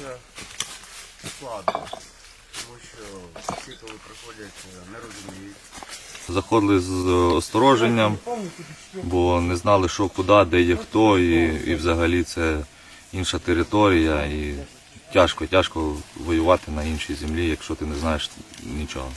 дуже складно, тому що всі, коли приходять, е, не розуміють. Заходили з е, остороженням, бо не знали, що куди, де є хто, і і взагалі це інша територія, і тяжко, тяжко воювати на іншій землі, якщо ти не знаєш нічого.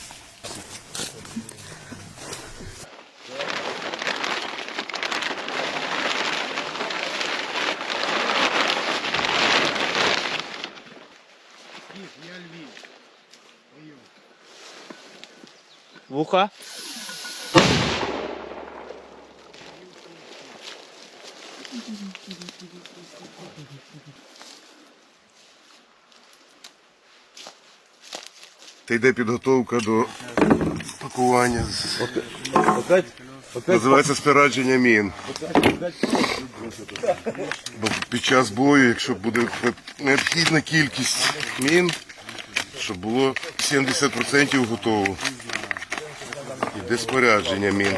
Вуха. Та йде підготовка до пакування. Називається спирадження мін. Бо під час бою, якщо буде необхідна кількість мін, щоб було 70% готово. Іде спорядження мін.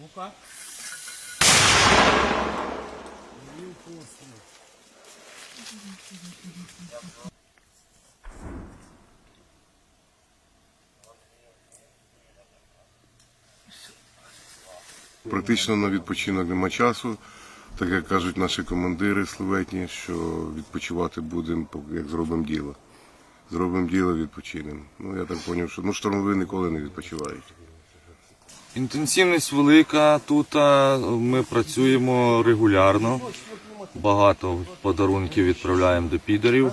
Вуха. Практично на відпочинок нема часу. Так як кажуть наші командири славетні, що відпочивати будемо, як зробимо діло. Зробимо діло, відпочинемо. Ну я так зрозумів, що ну, штурмові ніколи не відпочивають. Інтенсивність велика тут. Ми працюємо регулярно. Багато подарунків відправляємо до підерів.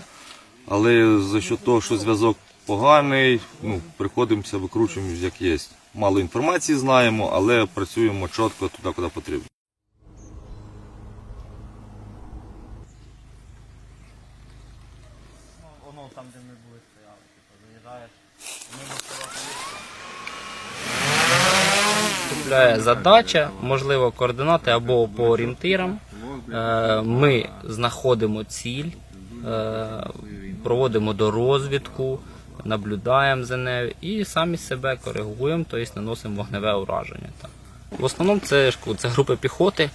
Але за що того, що зв'язок поганий, ну, приходимося, викручуємо як є. Мало інформації знаємо, але працюємо чітко туди, куди потрібно. Воно там, де ми були стояли, типу, заїжджаєш. Вступляє задача, можливо, координати або по орієнтирам. Е, Ми знаходимо ціль, е, проводимо до розвідку, наблюдаємо за нею і самі себе коригуємо, тобто наносимо вогневе ураження. В основному це, це групи піхоти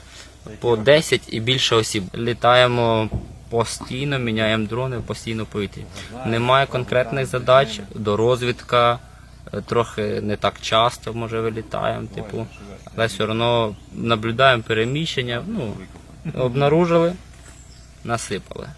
по 10 і більше осіб. Літаємо постійно, міняємо дрони постійно повітрі. Немає конкретних задач, до розвідка е, трохи не так часто, може, вилітаємо, типу, але все одно наблюдаємо переміщення, ну, обнаружили, насипали.